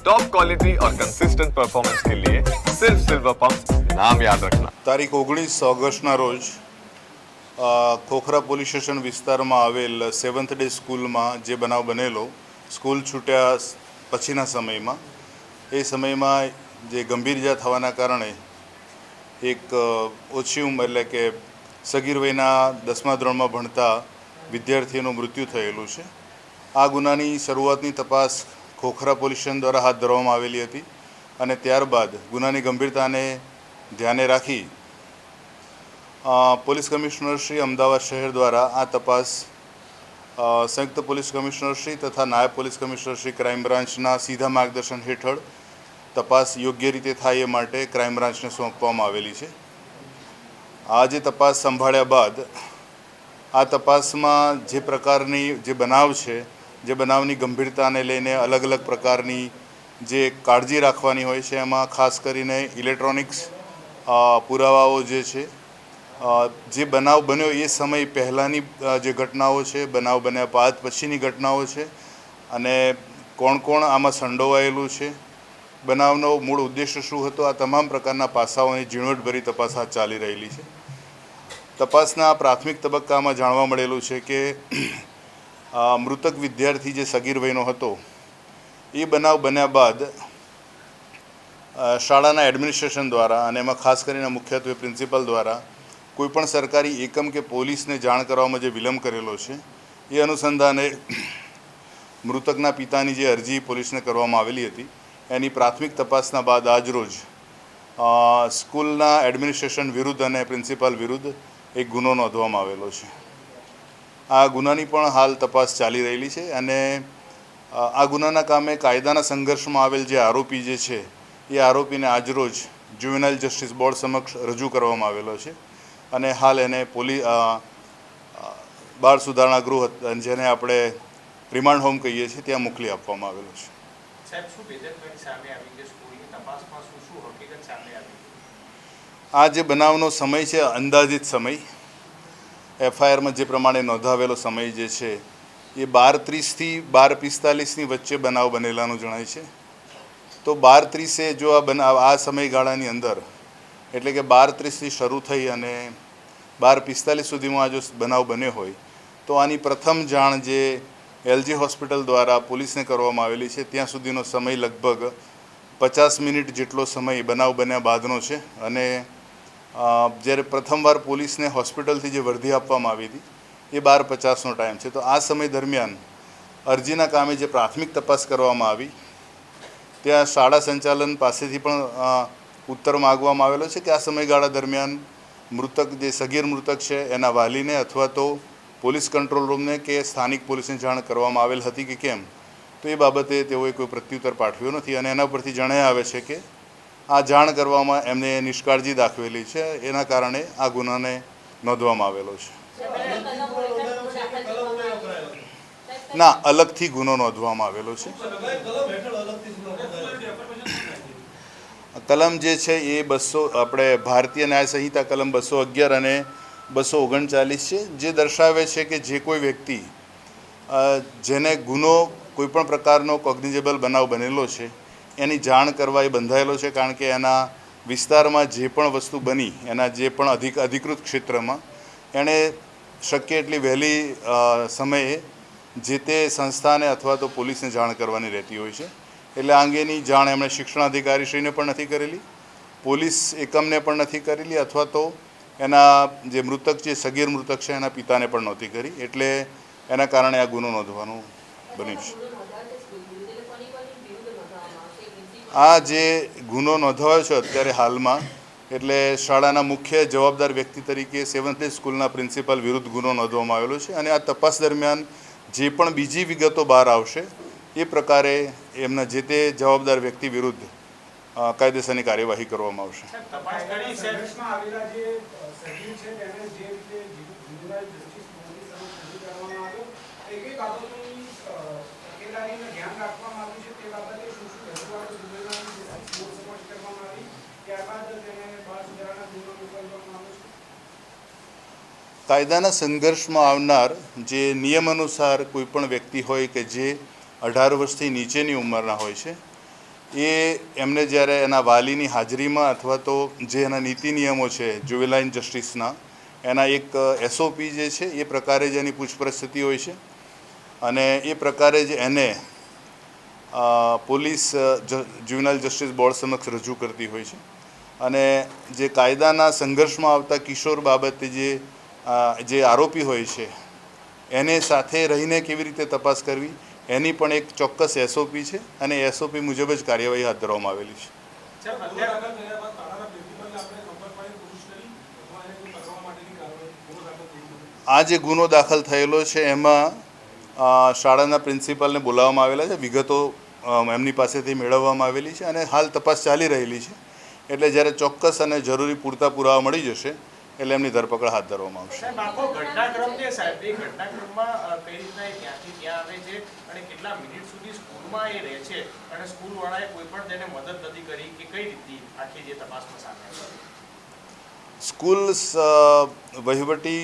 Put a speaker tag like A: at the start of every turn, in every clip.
A: Top quality और consistent performance के लिए सिर्फ सिल्वर पंप नाम याद रखना
B: તારીખ ઓગણીસ ઓગસ્ટના રોજ અ, ખોખરા પોલીસ સ્ટેશન વિસ્તારમાં આવેલ સેવન્થ ડે સ્કૂલમાં જે બનાવ બનેલો સ્કૂલ છૂટ્યા સ- પછીના સમયમાં એ સમયમાં જે ગંભીર ઇજા થવાના કારણે એક અ, ઓછી ઉંમર એટલે કે સગીર વયના દસમા ધોરણમાં ભણતા વિદ્યાર્થીનું મૃત્યુ થયેલું છે આ ગુનાની શરૂઆતની તપાસ ખોખરા પોલીસ સ્ટેશન દ્વારા હાથ ધરવામાં આવેલી હતી અને ત્યારબાદ ગુનાની ગંભીરતાને ધ્યાને રાખી પોલીસ કમિશનર શ્રી અમદાવાદ શહેર દ્વારા આ તપાસ સંયુક્ત પોલીસ કમિશનર શ્રી તથા નાયબ પોલીસ કમિશનર શ્રી ક્રાઇમ બ્રાન્ચના સીધા માર્ગદર્શન હેઠળ તપાસ યોગ્ય રીતે થાય એ માટે ક્રાઇમ બ્રાન્ચને સોંપવામાં આવેલી છે. આ જે તપાસ સંભાળ્યા બાદ આ તપાસમાં જે પ્રકારની જે બનાવ છે જે બનાવની ગંભીરતાને લઈને અલગ અલગ પ્રકારની જે કાળજી રાખવાની હોય છે, એમાં ખાસ કરીને ઇલેક્ટ્રોનિક્સ પુરાવાઓ જે છે જે બનાવ બન્યો એ સમય પહેલાંની જે ઘટનાઓ છે, બનાવ બન્યા બાદ પછીની ઘટનાઓ છે અને કોણ કોણ આમાં સંડોવાયેલું છે, બનાવનો મૂળ ઉદ્દેશ્ય શું હતો, આ તમામ પ્રકારના પાસાઓની ઝીણવટભરી તપાસ હાથ ચાલી રહેલી છે. તપાસના પ્રાથમિક તબક્કામાં જાણવા મળેલું છે કે મૃતક વિદ્યાર્થી જે સગીર વયનો હતો, એ બનાવ બન્યા બાદ શાળાના એડમિનિસ્ટ્રેશન દ્વારા અને એમાં ખાસ કરીને મુખ્યત્વે પ્રિન્સિપલ દ્વારા કોઈપણ સરકારી એકમ કે પોલીસને જાણ કરવામાં જે વિલંબ કરેલો છે, એ અનુસંધાને મૃતકના પિતાની જે અરજી પોલીસને કરવામાં આવેલી હતી, એની પ્રાથમિક તપાસના બાદ આજરોજ સ્કૂલના એડમિનિસ્ટ્રેશન વિરુદ્ધ અને પ્રિન્સિપાલ વિરુદ્ધ એક ગુનો નોંધવામાં આવેલો છે. આ ગુનાની પણ હાલ તપાસ ચાલી રહેલી છે અને આ ગુનાના કામે કાયદાના સંઘર્ષમાં આવેલ જે આરોપી જે છે એ આરોપીને આજરોજ જ્યુવેનાઇલ જસ્ટિસ બોર્ડ સમક્ષ રજૂ કરવામાં આવેલો છે અને હાલ એને પોલી અ, અ, બાળ સુધારણા ગૃહ જેને આપણે રિમાન્ડ હોમ કહીએ છીએ ત્યાં મોકલી આપવામાં આવેલો છે. આ જે બનાવનો સમય છે અંદાજિત સમય એફઆઈઆરમાં જે પ્રમાણે નોંધાવેલો સમય જે છે, એ બાર ત્રીસથી બાર પિસ્તાલીસની વચ્ચે બનાવ બનેલાનું જણાય છે. તો બાર ત્રીસે જો આ બનાવ આ સમયગાળાની અંદર, એટલે કે બાર ત્રીસથી શરૂ થઈ અને બાર પિસ્તાલીસ સુધીમાં આ જો બનાવ બન્યો હોય, તો આની પ્રથમ જાણ જે એલજી હોસ્પિટલ દ્વારા પોલીસને કરવામાં આવેલી છે, ત્યાં સુધીનો સમય લગભગ પચાસ મિનિટ જેટલો સમય બનાવ બન્યા બાદનો છે. અને જ્યારે પ્રથમવાર પોલીસને હોસ્પિટલથી જે વર્ધી આપવામાં આવી હતી, એ બાર પચાસનો ટાઈમ છે. તો આ સમય દરમિયાન અરજીના કામે જે પ્રાથમિક તપાસ કરવામાં આવી, ત્યાં શાળા સંચાલન પાસેથી પણ ઉત્તર માગવામાં આવેલો છે કે આ સમયગાળા દરમિયાન મૃતક, જે સગીર મૃતક છે, એના વાલીને અથવા તો પોલીસ કંટ્રોલ રૂમને કે સ્થાનિક પોલીસને જાણ કરવામાં આવેલ હતી કે કેમ, તો એ બાબતે તેઓએ કોઈ પ્રત્યુત્તર પાઠવ્યો નથી અને એના પરથી જણાય આવે છે કે આ જાણ કરવામાં એમને નિષ્કાળજી દાખવેલી છે. એના કારણે આ ગુનાને નોંધવામાં આવેલો છે. ના, અલગથી ગુનો નોંધવામાં આવેલો છે. કલમ જે છે એ બસો, આપણે ભારતીય ન્યાય સંહિતા કલમ બસો અગિયાર અને બસો ઓગણચાલીસ છે, જે દર્શાવે છે કે જે કોઈ વ્યક્તિ જેને ગુનો કોઈપણ પ્રકારનો કોગ્નિઝેબલ બનાવ બનેલો છે એની જાણ કરવા એ બંધાયેલો છે કારણ કે એના વિસ્તારમાં જે પણ વસ્તુ બની, એના જે પણ અધિક, અધિકૃત ક્ષેત્રમાં, એણે શક્ય એટલી વહેલી સમયે જે તે સંસ્થાને અથવા તો પોલીસને જાણ કરવાની રહેતી હોય છે. એટલે આ અંગેની જાણ એમણે શિક્ષણાધિકારીશ્રીને પણ નથી કરેલી, પોલીસ એકમને પણ નથી કરેલી અથવા તો એના જે મૃતક છે, સગીર મૃતક છે, એના પિતાને પણ નહોતી કરી. એટલે એના કારણે આ ગુનો નોંધવાનું બન્યું છે. આ જે ગુનો નોંધાયો છે અત્યારે હાલમાં એટલે શાળાના મુખ્ય જવાબદાર વ્યક્તિ તરીકે સેવન્થ ડે સ્કૂલના પ્રિન્સિપાલ વિરુદ્ધ ગુનો નોંધવામાં આવેલો છે અને આ તપાસ દરમિયાન જે પણ બીજી વિગતો બહાર આવશે એ પ્રકારે એમના જે તે જવાબદાર વ્યક્તિ વિરુદ્ધ કાયદેસરની કાર્યવાહી કરવામાં આવશે
C: સાહેબ તપાસ કરી સાહેબ
D: કેસમાં આવેલા જે અ, સગીર છે તેને જે રીતે જુડિશિયલ જસ્ટિસ બોર્ડની સમક્ષ રજૂ કરવામાં આવ્યો એ કઈ બાબતોની અ, તકેદારીને ધ્યાન રાખવામાં આવ્યું છે તે બાબતે શું શું રજૂઆતો જુડિશિયલ જસ્ટિસ બોર્ડ સમક્ષ કરવામાં આવી ત્યારબાદ તેને બાળ સુધારણા ગૃહમાં મોકલવામાં આવ્યો છે
B: કાયદાના સંઘર્ષમાં આવનાર જે નિયમ અનુસાર કોઈ પણ વ્યક્તિ હોય કે જે અઢાર વર્ષથી નીચેની ઉંમરના હોય છે, એ એમને જ્યારે એના વાલીની હાજરીમાં અથવા તો જે એના નીતિ નિયમો છે જુવેલાઇન જસ્ટિસના એના એક એસઓપી જે છે, એ પ્રકારે જ એની પૂછપરછ હોય છે. અને એ પ્રકારે જ એને પોલીસ જ્યુવેનાઇલ જસ્ટિસ બોર્ડ સમક્ષ રજૂ કરતી હોય છે. અને જે કાયદાના સંઘર્ષમાં આવતા કિશોર બાબતે જે જે આરોપી હોય છે એને સાથે રહીને કેવી રીતે તપાસ કરવી એની પણ એક ચોક્કસ એસઓપી છે અને એસઓપી મુજબ જ કાર્યવાહી હાથ ધરવામાં આવેલી છે. આ જે ગુનો દાખલ થયેલો છે એમાં શાળાના પ્રિન્સિપાલને બોલાવવામાં આવેલા છે વિગતો એમની પાસેથી મેળવવામાં આવેલી છે અને હાલ તપાસ ચાલી રહેલી છે. એટલે જ્યારે ચોક્કસ અને જરૂરી પૂરતા પુરાવા મળી જશે એટલે એમની ધરપકડ હાથ ધરવામાં આવશે. સ્કૂલ વહીવટી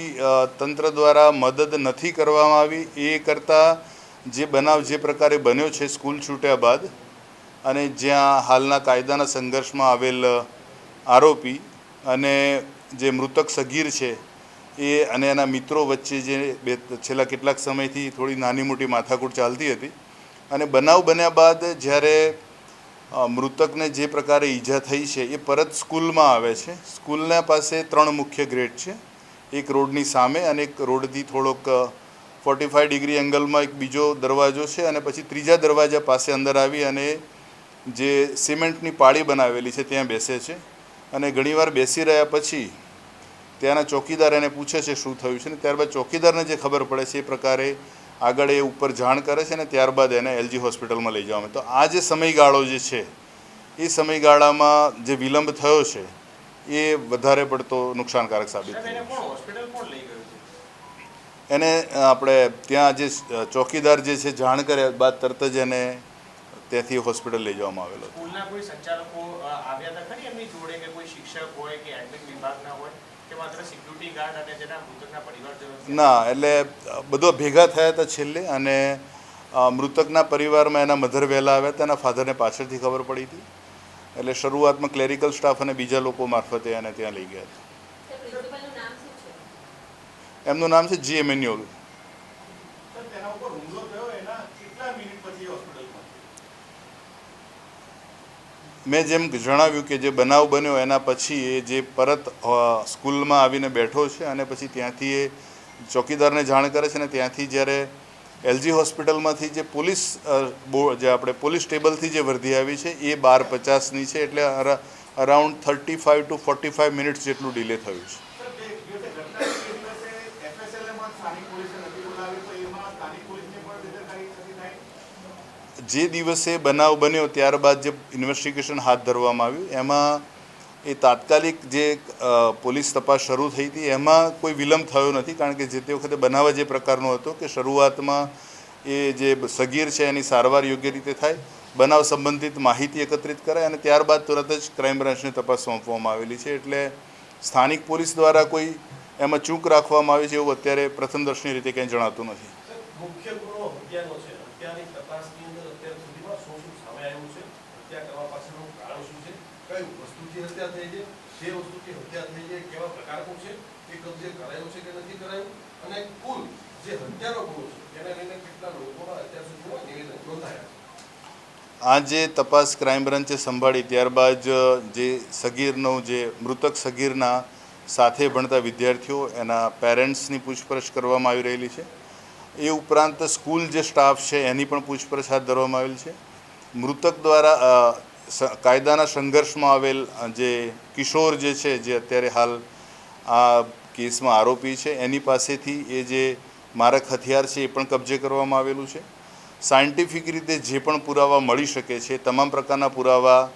B: તંત્ર દ્વારા મદદ નથી કરવામાં આવી. એ કરતાં જે બનાવ જે પ્રકારે બન્યો છે સ્કૂલ છૂટ્યા બાદ અને જ્યાં હાલના કાયદાના સંઘર્ષમાં આવેલ આરોપી અને જે મૃતક સગીર છે, એ અને એના મિત્રો વચ્ચે જે બે, છેલ્લા કેટલાક સમયથી થોડી નાની મોટી માથાકૂટ ચાલતી હતી. અને બનાવ બન્યા બાદ જ્યારે મૃતકને જે પ્રકારે ઈજા થઈ છે, એ પરત સ્કૂલમાં આવે છે. સ્કૂલના પાસે ત્રણ મુખ્ય ગ્રેડ છે. એક રોડની સામે અને એક રોડથી થોડોક ફોર્ટી ફાઈવ ડિગ્રી એંગલમાં એક બીજો દરવાજો છે અને પછી ત્રીજા દરવાજા પાસે અંદર આવી અને જે સિમેન્ટની પાળી બનાવેલી છે, ત્યાં બેસે છે. અને ઘણીવાર બેસી રહ્યા પછી ત્યાંના ચોકીદાર એને પૂછે છે શું થયું છે ને ત્યારબાદ ચોકીદારને જે ખબર પડે છે એ પ્રકારે આગળ એ ઉપર જાણ કરે છે ને ત્યારબાદ એને એલજી હોસ્પિટલમાં લઈ જવામાં તો આ જે સમયગાળો જે છે એ સમયગાળામાં જે વિલંબ થયો છે એ વધારે પડતો નુકસાનકારક સાબિત થયો એને આપણે ત્યાં જે ચોકીદાર જે છે જાણ કર્યા બાદ તરત જ એને ત્યાંથી હોસ્પિટલ લઈ જવામાં આવેલો હતો.
C: સ્કૂલના કોઈ સંચાલકો આવ્યા હતા ખરી એમની જોડે કે કોઈ શિક્ષક હોય કે એડમિન વિભાગના હોય કે માત્ર સિક્યુરિટી ગાર્ડ અને જેના મૃતકના પરિવારજનો?
B: ના એટલે બધો ભેગા થયા હતા છેલ્લે અને મૃતકના પરિવારમાં એના મધર વહેલા આવ્યા હતા એના ફાધરને પાછળથી ખબર પડી હતી. એટલે શરૂઆતમાં ક્લેરિકલ સ્ટાફ અને બીજા લોકો મારફતે એને ત્યાં લઈ ગયા હતા.
E: પ્રિન્સિપલનું નામ શું છે?
B: એમનું નામ છે જી એમેન્યુઅલ
F: સર તેના ઉપર હુમલો થયો એના કેટલા મિનિટ પછી હોસ્પિટલમાં
B: મેં જેમ જણાવ્યું કે જે બનાવ બન્યો એના પછી એ જે પરત સ્કૂલમાં આવીને બેઠો છે અને પછી ત્યાંથી એ ચોકીદારને જાણ કરે છે અને ત્યાંથી જ્યારે એલજી હોસ્પિટલમાંથી જે પોલીસ જે આપણે પોલીસ ટેબલથી જે વર્ધી આવી છે એ બાર પચાસની છે એટલે around thirty five to forty five minutes જેટલું ડિલે થયું છે
F: સર જે દિવસે ઘટના થઈ એ દિવસે એફએસએલએમાં સ્થાનિક પોલીસે નથી બોલાવી તો એમાં સ્થાનિક પોલીસની પણ બેદરકારી થતી થાય
B: જે દિવસે બનાવ બન્યો ત્યારબાદ જે ઇન્વેસ્ટિગેશન હાથ ધરવામાં આવ્યું, એમાં એ તાત્કાલિક જે પોલીસ તપાસ શરૂ થઈ હતી, એમાં કોઈ વિલંબ થયો નથી, કારણ કે જે તે વખતે બનાવ જે પ્રકારનો હતો કે શરૂઆતમાં એ જે સગીર છે એની સારવાર યોગ્ય રીતે થાય, બનાવ સંબંધિત માહિતી એકત્રિત કરાય અને ત્યારબાદ તુરત જ ક્રાઇમ બ્રાન્ચને તપાસ સોંપવામાં આવેલી છે. એટલે સ્થાનિક પોલીસ દ્વારા કોઈ એમાં ચૂક રાખવામાં આવી છે એવું અત્યારે પ્રથમદર્શની રીતે કંઈ જણાતું નથી.
G: મુખ્ય છે હત્યાની તપાસની અંદર અત્યાર સુધીમાં શું શું સામે આવ્યું છે હત્યા કરવા પાછળનું કારણ શું છે? કઈ વસ્તુથી હત્યા થઈ છે, જે વસ્તુથી હત્યા થઈ છે, કેવા પ્રકારનું છે, એ કબજે કરાયું છે કે નથી કરાયું? અને કુલ જે હત્યાનો ગુનો છે તેને લઈને કેટલા લોકોના અત્યાર સુધીમાં નિવેદન નોંધાયા
B: આ જે તપાસ ક્રાઇમ બ્રાન્ચે સંભાળી ત્યારબાદ જે સગીરનો જે મૃતક સગીરના સાથે ભણતા વિદ્યાર્થીઓ, એના પેરેન્ટ્સની પૂછપરછ કરવામાં આવી રહેલી છે. એ ઉપરાંત સ્કૂલ જે સ્ટાફ છે, એની પણ પૂછપરછ હાથ ધરવામાં આવેલી છે. મૃતક દ્વારા કાયદાના સંઘર્ષમાં આવેલ જે કિશોર જે છે, જે અત્યારે હાલ આ કેસમાં આરોપી છે, એની પાસેથી એ જે મારક હથિયાર છે, એ પણ કબજે કરવામાં આવેલું છે. સાયન્ટિફિક રીતે જે પણ પુરાવા મળી શકે છે, તમામ પ્રકારના પુરાવા,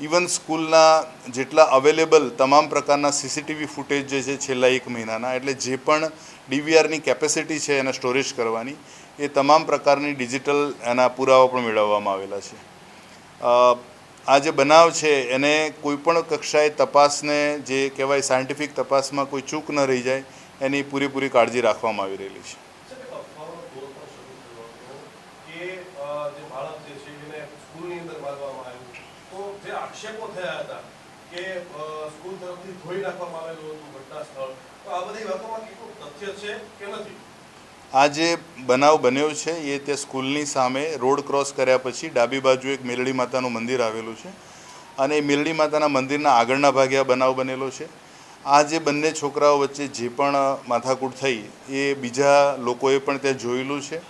B: ઇવન સ્કૂલના જેટલા અવેલેબલ તમામ પ્રકારના સીસીટીવી ફૂટેજ જે છે, છેલ્લા એક મહિનાના, એટલે જે પણ ડીવીઆરની કેપેસિટી છે, એને સ્ટોરેજ કરવાની એ તમામ પ્રકારની ડિજિટલ એના પુરાવા પણ મેળવવામાં આવેલા છે. આ જે બનાવ છે, એને કોઈપણ કક્ષાએ તપાસને જે કહેવાય સાયન્ટિફિક તપાસમાં કોઈ ચૂક ન રહી જાય, એની પૂરેપૂરી કાળજી રાખવામાં આવી રહેલી છે.
G: આ બધી વાતોમાં કેટલું તથ્ય છે કે નથી?
B: આ જે બનાવ બન્યો છે, એ તે સ્કૂલની સામે રોડ ક્રોસ કર્યા પછી ડાબી બાજુ એક મેલડી માતાનું મંદિર આવેલું છે અને એ મેલડી માતાના મંદિરના આગળના ભાગે આ બનાવ બનેલો છે. આ જે બંને છોકરાઓ વચ્ચે જે પણ માથાકૂટ થઈ, એ બીજા લોકોએ પણ ત્યાં જોયેલું છે.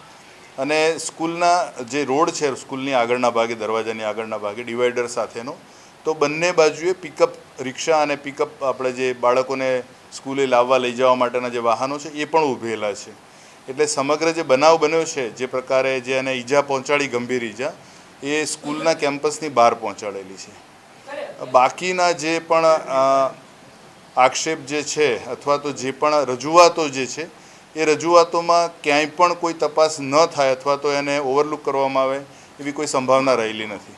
B: અને સ્કૂલના જે રોડ છે, સ્કૂલની આગળના ભાગે, દરવાજાની આગળના ભાગે, ડિવાઈડર સાથેનો, તો બંને બાજુએ પિકઅપ રિક્ષા અને પિકઅપ આપણે જે બાળકોને સ્કૂલે લાવવા લઈ જવા માટેના જે વાહનો છે, એ પણ ઊભેલા છે. એટલે સમગ્ર જે બનાવ બન્યો છે, જે પ્રકારે જે એને ઈજા પહોંચાડી ગંભીર ઈજા, એ સ્કૂલના કેમ્પસની બહાર પહોંચાડેલી છે. બાકીના જે પણ આક્ષેપ જે છે અથવા તો જે પણ રજૂઆતો જે છે, એ રજૂઆતોમાં ક્યાંય પણ કોઈ તપાસ ન થાય અથવા તો એને ઓવરલુક કરવામાં આવે એવી કોઈ સંભાવના રહેલી નથી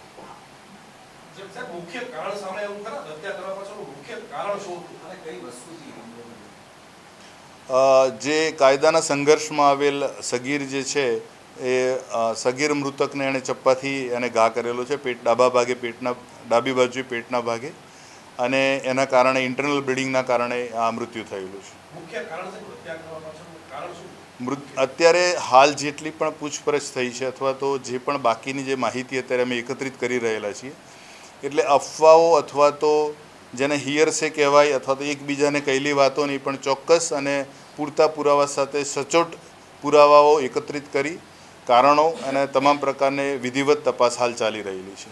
G: સાહેબ મુખ્ય કારણ સામે એવું ખરા હત્યા કરવા પાછળનું મુખ્ય કારણ શું હતું
H: અને કઈ વસ્તુથી
B: અ, જે કાયદાના સંઘર્ષમાં આવેલ સગીર જે છે એ સગીર મૃતકને એણે ચપ્પાથી એને ઘા કરેલો છે પેટ ડાબા ભાગે પેટના ડાબી બાજુએ પેટના ભાગે. અને એના કારણે ઇન્ટરનલ બ્લીડિંગના કારણે આ મૃત્યુ થયેલું છે. અત્યારે હાલ જેટલી પણ પૂછપરછ થઈ છે અથવા તો જે પણ બાકીની જે માહિતી અત્યારે અમે એકત્રિત કરી રહેલા છીએ એટલે અફવાઓ અથવા તો જેને હિયરસે કહેવાય અથવા તો એકબીજાને કહેલી વાતો નહીં પણ ચોક્કસ અને પૂરતા પુરાવા સાથે સચોટ પુરાવાઓ એકત્રિત કરી કારણો અને તમામ પ્રકારની વિધિવત તપાસ હાલ ચાલી રહેલી છે.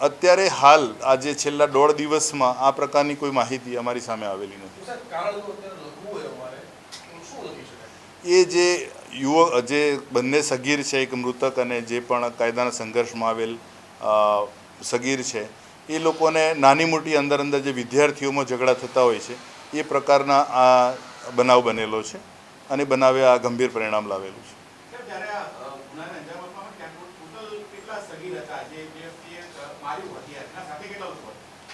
B: અત્યારે હાલ આજે છેલ્લા દોઢ દિવસમાં આ પ્રકારની કોઈ માહિતી અમારી સામે આવેલી નથી. એ જે યુવક જે બંને સગીર છે એક મૃતક અને જે પણ કાયદાના સંઘર્ષમાં આવેલ સગીર છે એ લોકોને નાની મોટી અંદર અંદર જે વિદ્યાર્થીઓમાં ઝઘડા થતા હોય છે એ પ્રકારના આ બનાવ બનેલો છે અને બનાવે આ ગંભીર પરિણામ લાવેલું છે?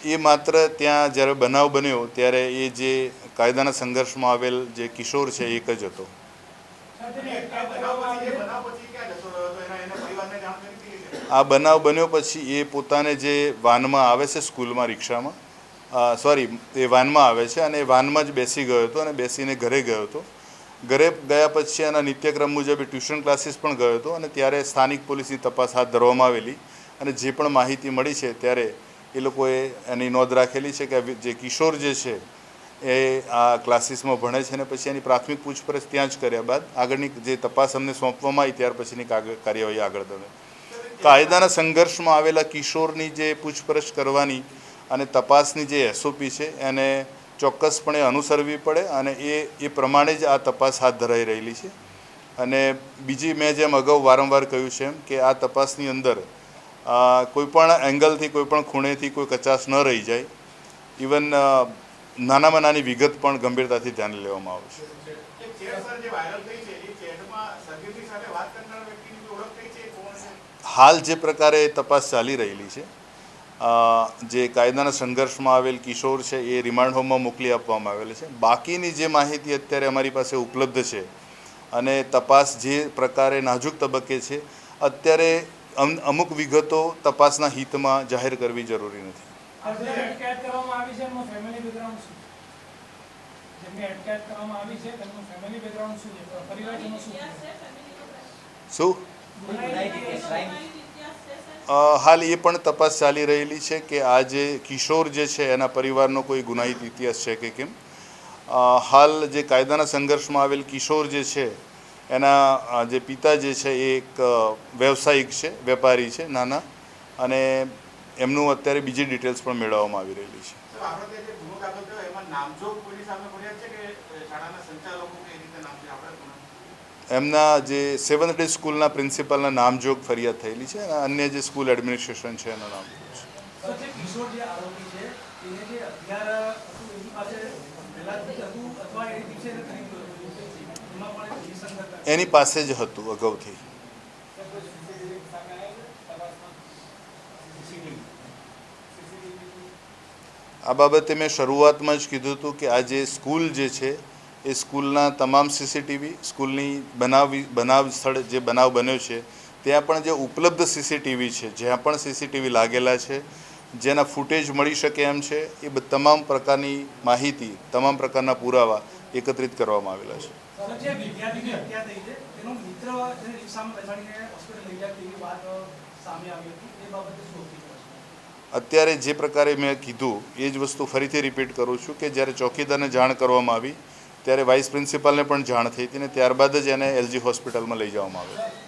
B: એ માત્ર ત્યાં જ્યારે બનાવ બન્યો ત્યારે એ જે કાયદાના સંઘર્ષમાં આવેલ જે કિશોર છે એક જ હતો.
F: આ બનાવ
B: બન્યો પછી એ પોતાને જે વાનમાં આવે છે સ્કૂલમાં રિક્ષામાં સોરી એ વાનમાં આવે છે અને એ વાનમાં જ બેસી ગયો હતો અને બેસીને ઘરે ગયો હતો. ઘરે ગયા પછી એના નિત્યક્રમ મુજબ એ ટ્યુશન ક્લાસીસ પણ ગયો હતો અને ત્યારે સ્થાનિક પોલીસની તપાસ હાથ ધરવામાં આવેલી અને જે પણ માહિતી મળી છે ત્યારે એ લોકોએ એની નોંધ રાખેલી છે કે જે કિશોર જે છે એ આ ક્લાસીસમાં ભણે છે અને પછી એની પ્રાથમિક પૂછપરછ ત્યાં જ કર્યા બાદ આગળની જે તપાસ અમને સોંપવામાં આવી ત્યાર પછીની કાર્યવાહી આગળ તમે કાયદાના સંઘર્ષમાં આવેલા કિશોરની જે પૂછપરછ કરવાની અને તપાસની જે એસઓપી છે એને ચોક્કસપણે અનુસરવી પડે અને એ એ પ્રમાણે જ આ તપાસ હાથ ધરાઈ રહેલી છે. અને બીજી મેં જેમ અગાઉ વારંવાર કહ્યું છે એમ કે આ તપાસની અંદર કોઈપણ એંગલથી કોઈપણ ખૂણેથી કોઈ કચાશ ન રહી જાય. ઇવન નાનામાં નાની વિગત પણ ગંભીરતાથી ધ્યાને લેવામાં
F: થઈ છે
B: હાલ જે પ્રકારે તપાસ ચાલી રહેલી છે જે કાયદાના સંઘર્ષમાં આવેલ કિશોર છે એ રિમાન્ડ હોમમાં મોકલી આપવામાં આવેલ છે. બાકીની જે માહિતી અત્યારે અમારી પાસે ઉપલબ્ધ છે અને તપાસ જે પ્રકારે નાજુક તબક્કે છે અત્યારે અમ- અમુક વિગતો તપાસના હિતમાં જાહેર કરવી જરૂરી નથી.
D: જેમને અટકાયત કરવામાં આવી છે એમનું ફેમિલી બેકગ્રાઉન્ડ શું? છે અટકાયત કરવામાં આવી છે તેમનું ફેમિલી બેકગ્રાઉન્ડ શું છે? પરિવારજનો શું
E: ઇતિહાસ
D: છે
E: છે ફેમિલી નો
B: શું?
E: ગુનાહિત ઇતિહાસ છે સર
B: અ, હાલ એ પણ તપાસ ચાલી રહેલી છે કે આ જે કિશોર જે છે એના પરિવારનો કોઈ ગુનાહિત ઇતિહાસ છે કે કેમ? હાલ જે કાયદાના સંઘર્ષમાં આવેલ કિશોર જે છે એના જે પિતા જે છે એ એક વ્યવસાયિક છે વેપારી છે નાના. અને એમનું અત્યારે બીજી ડિટેલ્સ પણ મેળવવામાં આવી રહેલી છે. એમના જે સેવન્થ ડે સ્કૂલના પ્રિન્સિપાલના નામજોગ ફરિયાદ થયેલી છે અને અન્ય જે સ્કૂલ એડમિનિસ્ટ્રેશન છે એનું નામ છે.
I: જે કિશોર જે આરોપી છે એને પાસે જ હતું અથવા એ દિવસે એને ખરીદ્યું હતું એમાં પણ એક વિસંગતતા
B: એની પાસે જ હતું અગાઉથી આ બાબતે મેં શરૂઆતમાં જ કીધું હતું કે આ જે સ્કૂલ જે છે, એ સ્કૂલના તમામ સીસીટીવી સ્કૂલની બનાવી, બનાવ સ્થળ જે બનાવ બન્યો છે, ત્યાં પણ જે ઉપલબ્ધ સીસીટીવી છે, જ્યાં પણ સીસીટીવી લાગેલા છે, જેના ફૂટેજ મળી શકે એમ છે, એ તમામ પ્રકારની માહિતી, તમામ પ્રકારના પુરાવા એકત્રિત કરવામાં આવેલા છે.
I: સામે આવી હતી, એ બાબતે
B: અત્યારે જે પ્રકારે મેં કીધું, એ જ વસ્તુ ફરીથી રિપીટ કરું છું કે જ્યારે ચોકીદારને જાણ કરવામાં આવી, ત્યારે વાઇસ પ્રિન્સિપાલને પણ જાણ થઈ હતી ને ત્યારબાદ જ એને એલજી હોસ્પિટલમાં લઈ જવામાં આવ્યો.